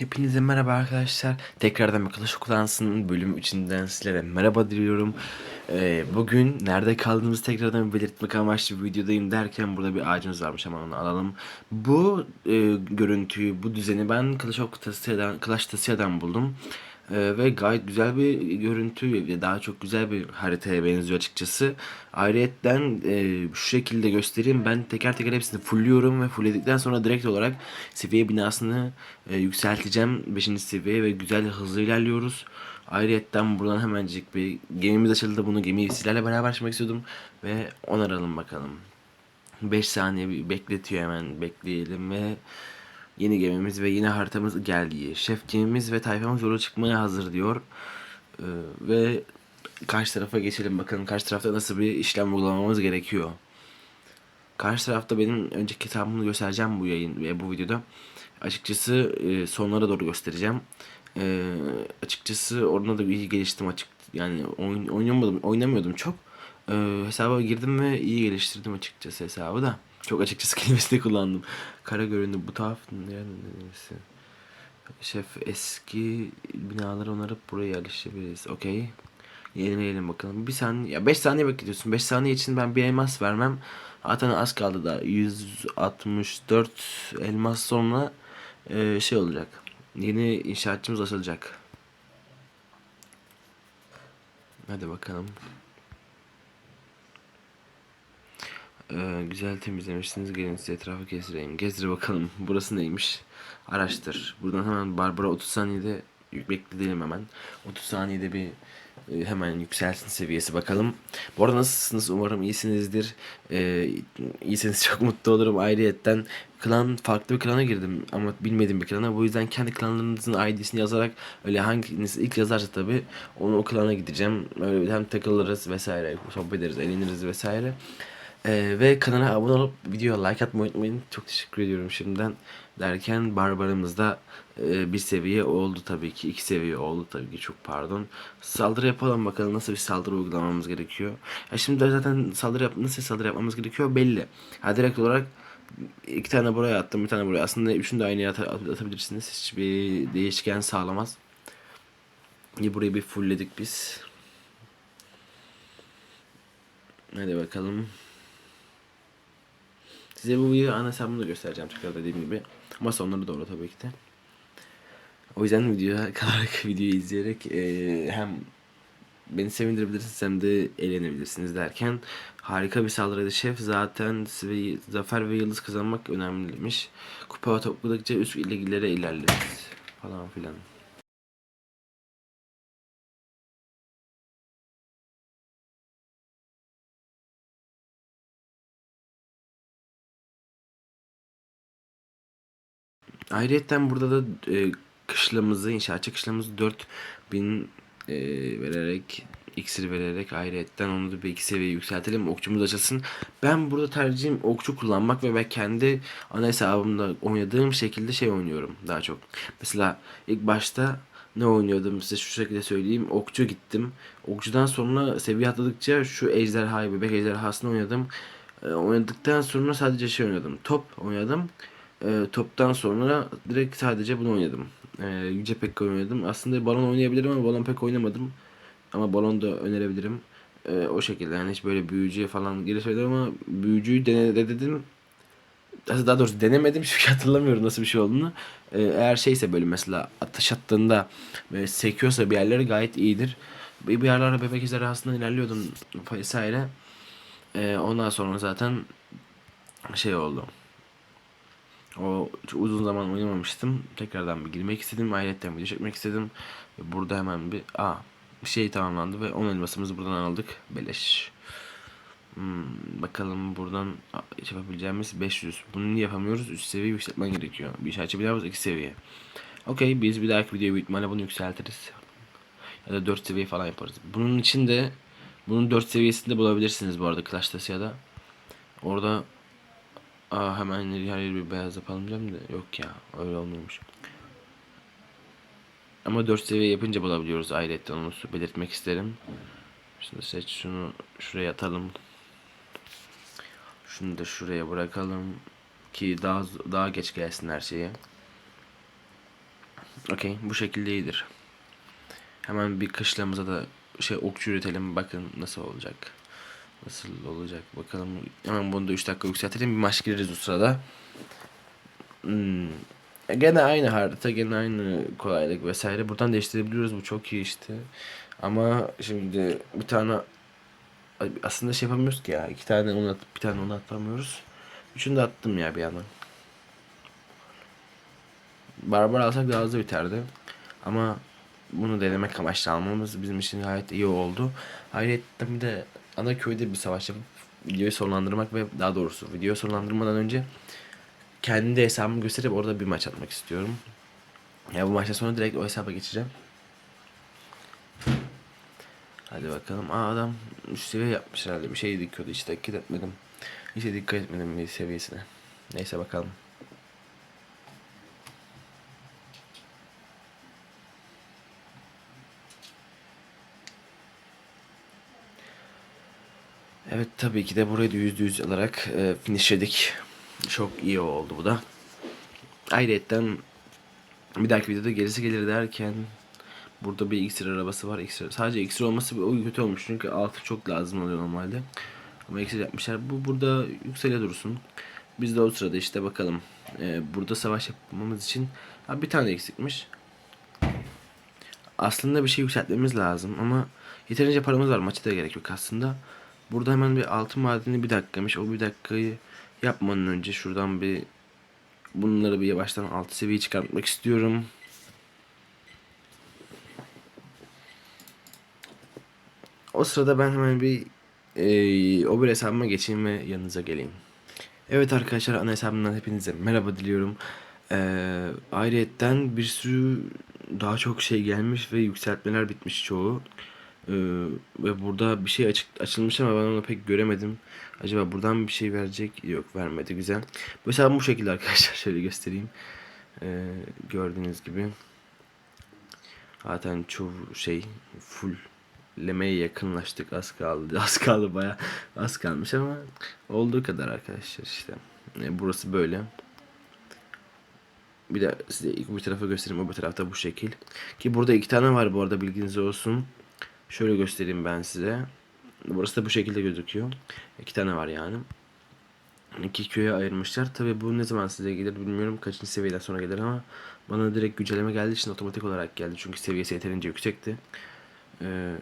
Hepinize merhaba arkadaşlar. Tekrardan bir Clash of Clans'ın bölüm içinden sizlere merhaba diliyorum. Ee, bugün nerede kaldığımızı tekrardan belirtmek amaçlı bir videodayım derken burada bir ağacımız varmış hemen onu alalım. Bu e, görüntüyü, bu düzeni ben Clash of Clash Tasia'dan buldum. Ee, ve gayet güzel bir görüntü ve daha çok güzel bir haritaya benziyor açıkçası. Ayrıyetten e, şu şekilde göstereyim. Ben teker teker hepsini fullliyorum ve fullledikten sonra direkt olarak seviye binasını e, yükselteceğim 5. seviyeye ve güzel hızlı ilerliyoruz. Ayrıyetten buradan hemencik bir gemimiz açıldı. Bunu gemiyi sizlerle beraber açmak istiyordum ve onaralım bakalım. 5 saniye bir bekletiyor hemen bekleyelim ve Yeni gemimiz ve yeni haritamız geldi. Şef gemimiz ve tayfamız yola çıkmaya hazır diyor. Ee, ve karşı tarafa geçelim bakalım karşı tarafta nasıl bir işlem uygulamamız gerekiyor. Karşı tarafta benim önceki hesabımı göstereceğim bu yayın ve bu videoda. Açıkçası e, sonlara doğru göstereceğim. E, açıkçası orada da iyi geliştim açık. Yani oyun, oynamadım, oynamıyordum çok. E, hesaba girdim ve iyi geliştirdim açıkçası hesabı da. Çok açıkçası kelimesini kullandım. Kara göründü bu taraf neresi? Şef eski binaları onarıp buraya yerleştirebiliriz. Okey. Yenileyelim bakalım. Bir saniye, ya 5 saniye bekletiyorsun. 5 saniye için ben bir elmas vermem. Zaten az kaldı da 164 elmas sonra e, şey olacak. Yeni inşaatçımız açılacak. Hadi bakalım. Ee, güzel temizlemişsiniz. Gelin size etrafı gezdireyim. Gezdir bakalım. Burası neymiş? Araştır. Buradan hemen Barbara 30 saniyede bekleyelim hemen. 30 saniyede bir e, hemen yükselsin seviyesi bakalım. Bu arada nasılsınız? Umarım iyisinizdir. Ee, iyiseniz çok mutlu olurum. Ayrıyetten klan farklı bir klana girdim ama bilmediğim bir klana. Bu yüzden kendi klanlarınızın ID'sini yazarak öyle hanginiz ilk yazarsa tabi onu o klana gideceğim. Öyle hem takılırız vesaire, sohbet ederiz, eğleniriz vesaire. Ee, ve kanala abone olup videoya like atmayı unutmayın. Çok teşekkür ediyorum şimdiden. Derken Barbarımızda e, bir seviye oldu tabii ki. iki seviye oldu tabii ki çok pardon. Saldırı yapalım bakalım nasıl bir saldırı uygulamamız gerekiyor. Ya şimdi zaten saldırı yap nasıl saldırı yapmamız gerekiyor belli. Ha direkt olarak iki tane buraya attım bir tane buraya. Aslında üçünü de aynı at atabilirsiniz. Hiçbir değişken sağlamaz. Burayı bir fullledik biz. Hadi bakalım. Size bu videoyu ana hesabımda göstereceğim tekrar dediğim gibi. Ama sonları doğru tabii ki de. O yüzden videoya kalarak videoyu izleyerek e, hem beni sevindirebilirsiniz hem de eğlenebilirsiniz derken harika bir saldırıydı şef. Zaten ve, zafer ve yıldız kazanmak önemliymiş. Kupa topladıkça üst liglere ilerleriz falan filan. Ayrıyeten burada da e, kışlamızı, inşaatçı kışlamızı 4000 e, vererek iksir vererek ayrıyetten onu da bir iki seviye yükseltelim okçumuz açılsın. Ben burada tercihim okçu kullanmak ve ben kendi ana hesabımda oynadığım şekilde şey oynuyorum daha çok. Mesela ilk başta ne oynuyordum size şu şekilde söyleyeyim. Okçu gittim. Okçudan sonra seviye atladıkça şu ejderhayı, bebek ejderhasını oynadım. E, oynadıktan sonra sadece şey oynadım. Top oynadım. E, toptan sonra direkt sadece bunu oynadım. E, Yüce Pekka oynadım. Aslında balon oynayabilirim ama balon pek oynamadım. Ama balon da önerebilirim. E, o şekilde yani hiç böyle büyücüye falan girişmedim ama büyücüyü dene dedim. Daha doğrusu denemedim çünkü hatırlamıyorum nasıl bir şey olduğunu. E, eğer şeyse böyle mesela atış attığında böyle sekiyorsa bir yerleri gayet iyidir. Bir, bir yerlerde bebek ejderhasından ilerliyordum vesaire. E, ondan sonra zaten şey oldu. O uzun zaman oynamamıştım. Tekrardan bir girmek istedim. Ayrıca video çekmek istedim. Burada hemen bir a şey tamamlandı ve 10 elmasımızı buradan aldık. Beleş. Hmm, bakalım buradan yapabileceğimiz 500. Bunu niye yapamıyoruz? 3 seviye yükseltmen gerekiyor. Bir şey açabiliyoruz 2 seviye. Okey biz bir dahaki videoyu büyük ihtimalle bunu yükseltiriz. Ya da 4 seviye falan yaparız. Bunun için de bunun 4 seviyesinde bulabilirsiniz bu arada Clash Tasia'da. Orada Aa hemen her yeri bir beyaz yapalım diyorum da yok ya öyle olmuyormuş. Ama 4 seviye yapınca bulabiliyoruz ayrıca onu belirtmek isterim. Şimdi seç şunu şuraya atalım. Şunu da şuraya bırakalım ki daha daha geç gelsin her şeye. Okey bu şekilde iyidir. Hemen bir kışlamıza da şey okçu üretelim bakın nasıl olacak. Nasıl olacak bakalım. Hemen bunu da 3 dakika yükseltelim bir maç gireriz o sırada. Hmm. Gene aynı harita, gene aynı kolaylık vesaire. Buradan değiştirebiliyoruz. Bu çok iyi işte. Ama şimdi bir tane aslında şey yapamıyoruz ki ya. iki tane onu atıp bir tane onu atamıyoruz. Üçünü de attım ya bir yandan. Barbar alsak daha hızlı biterdi. Ama bunu denemek amaçlı almamız bizim için gayet iyi oldu. Ayrıca bir de ana köyde bir savaş yapıp videoyu sonlandırmak ve daha doğrusu videoyu sonlandırmadan önce kendi hesabımı gösterip orada bir maç atmak istiyorum. Ya bu maçtan sonra direkt o hesaba geçeceğim. Hadi bakalım. Aa adam üst seviye yapmış herhalde. Bir şey dikiyordu. Hiç dikkat etmedim. Hiç de dikkat etmedim bir seviyesine. Neyse bakalım. Evet tabii ki de burayı da yüzde yüz alarak e, finishledik. Çok iyi oldu bu da. Ayrıyetten bir dahaki videoda gerisi gelir derken burada bir iksir arabası var. İksir, sadece iksir olması o kötü olmuş çünkü altı çok lazım oluyor normalde. Ama iksir yapmışlar. Bu burada yüksele dursun. Biz de o sırada işte bakalım. E, burada savaş yapmamız için ha, bir tane eksikmiş. Aslında bir şey yükseltmemiz lazım ama yeterince paramız var. Maçı da gerek yok aslında. Burada hemen bir altın madeni bir dakikamış. O bir dakikayı yapmadan önce şuradan bir bunları bir yavaştan alt seviye çıkartmak istiyorum. O sırada ben hemen bir e, o bir hesabıma geçeyim ve yanınıza geleyim. Evet arkadaşlar ana hesabımdan hepinize merhaba diliyorum. Ee, ayrıyetten bir sürü daha çok şey gelmiş ve yükseltmeler bitmiş çoğu. Ee, ve burada bir şey açık açılmış ama ben onu pek göremedim. Acaba buradan bir şey verecek? Yok vermedi güzel. Mesela bu şekilde arkadaşlar şöyle göstereyim. Ee, gördüğünüz gibi. Zaten çoğu şey full lemeye yakınlaştık az kaldı az kaldı baya az kalmış ama olduğu kadar arkadaşlar işte ee, burası böyle bir de size ilk bir tarafa göstereyim öbür tarafta bu şekil ki burada iki tane var bu arada bilginiz olsun Şöyle göstereyim ben size. Burası da bu şekilde gözüküyor. İki tane var yani. İki köye ayırmışlar. Tabi bu ne zaman size gelir bilmiyorum. Kaçıncı seviyeden sonra gelir ama bana direkt güncelleme geldiği için otomatik olarak geldi. Çünkü seviyesi yeterince yüksekti. Ee,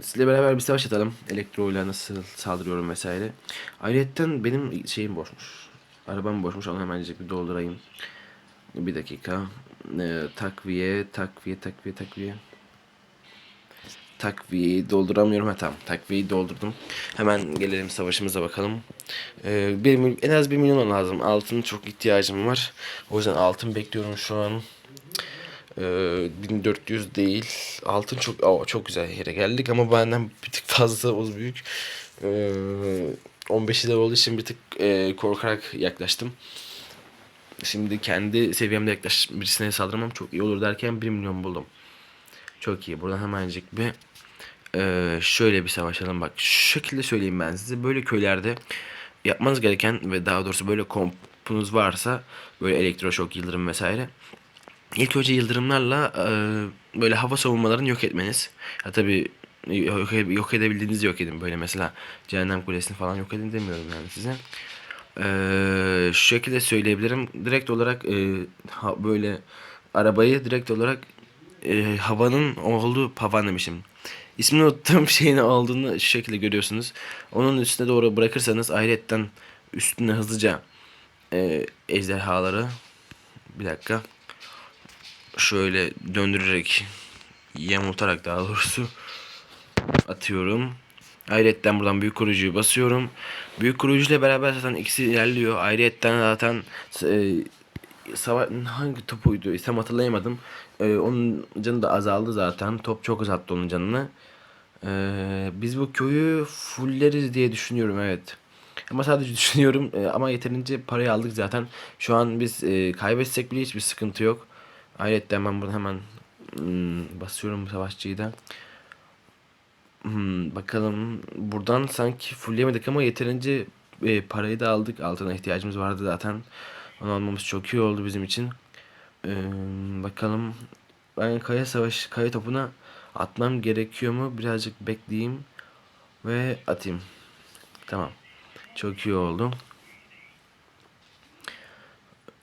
sizle beraber bir savaş atalım. Elektro ile nasıl saldırıyorum vesaire. Ayrıca benim şeyim boşmuş. Arabam boşmuş. Onu hemen bir doldurayım. Bir dakika. Ee, takviye, takviye, takviye, takviye takviyeyi dolduramıyorum. Ha tamam takviyeyi doldurdum. Hemen gelelim savaşımıza bakalım. Ee, bir, en az bir milyon lazım. Altın çok ihtiyacım var. O yüzden altın bekliyorum şu an. Ee, 1400 değil. Altın çok oh, çok güzel yere geldik ama benden bir tık fazla o büyük. Ee, 15 lira olduğu için bir tık e, korkarak yaklaştım. Şimdi kendi seviyemde yaklaş birisine saldıramam çok iyi olur derken 1 milyon buldum. Çok iyi. Buradan hemencik bir ee, şöyle bir savaşalım bak. Şu şekilde söyleyeyim ben size. Böyle köylerde yapmanız gereken ve daha doğrusu böyle kompunuz varsa böyle elektroşok, yıldırım vesaire. İlk önce yıldırımlarla e, böyle hava savunmalarını yok etmeniz. Ya tabi yok, yok edebildiğinizi yok edin. Böyle mesela cehennem kulesini falan yok edin demiyorum yani size. Ee, şu şekilde söyleyebilirim. Direkt olarak e, ha, böyle arabayı direkt olarak e, havanın olduğu havan demişim İsmini unuttuğum şeyin olduğunu şu şekilde görüyorsunuz. Onun üstüne doğru bırakırsanız ayrıyetten üstüne hızlıca e, ejderhaları bir dakika şöyle döndürerek yamultarak daha doğrusu atıyorum. Ayrıyetten buradan büyük koruyucuyu basıyorum. Büyük koruyucu ile beraber zaten ikisi ilerliyor. Ayrıyetten zaten e, savaş hangi topuydu istem hatırlayamadım. Ee, onun canı da azaldı zaten. Top çok uzattı onun canını. Ee, biz bu köyü fulleriz diye düşünüyorum evet. Ama sadece düşünüyorum ee, ama yeterince parayı aldık zaten. Şu an biz e, kaybetsek bile hiçbir sıkıntı yok. Ayrıca ben bunu hemen hmm, basıyorum savaşçıyı da. Hmm, bakalım buradan sanki fullleyemedik ama yeterince e, parayı da aldık. Altına ihtiyacımız vardı zaten. Onu almamız çok iyi oldu bizim için. Ee, bakalım. Ben kaya savaş kaya topuna atmam gerekiyor mu? Birazcık bekleyeyim ve atayım. Tamam. Çok iyi oldu.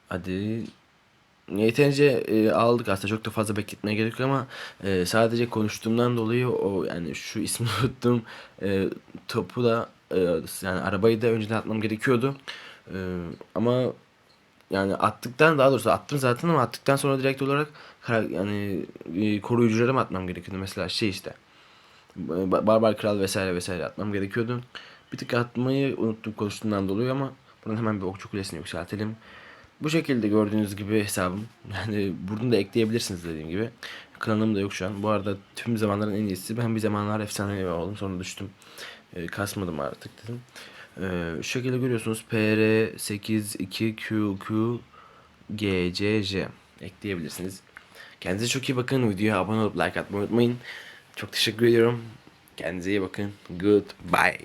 Hadi yeterince e, aldık aslında çok da fazla bekletmeye gerek yok ama e, sadece konuştuğumdan dolayı o yani şu ismi unuttum e, topu da e, yani arabayı da önceden atmam gerekiyordu E, ama yani attıktan daha doğrusu attım zaten ama attıktan sonra direkt olarak yani e, koruyuculara mı atmam gerekiyordu mesela şey işte Ba- Barbar Kral vesaire vesaire atmam gerekiyordu. Bir tık atmayı unuttum konuştuğumdan dolayı ama buradan hemen bir okçu kulesini yükseltelim. Bu şekilde gördüğünüz gibi hesabım. Yani bunu da ekleyebilirsiniz dediğim gibi. Kanalım da yok şu an. Bu arada tüm zamanların en iyisi. Ben bir zamanlar efsane oldum. Sonra düştüm. E, kasmadım artık dedim. E, şu şekilde görüyorsunuz. PR 82 QQ GCJ ekleyebilirsiniz. Kendinize çok iyi bakın. Videoya abone olup like atmayı unutmayın. Çok teşekkür ediyorum. Kendinize iyi bakın. Goodbye.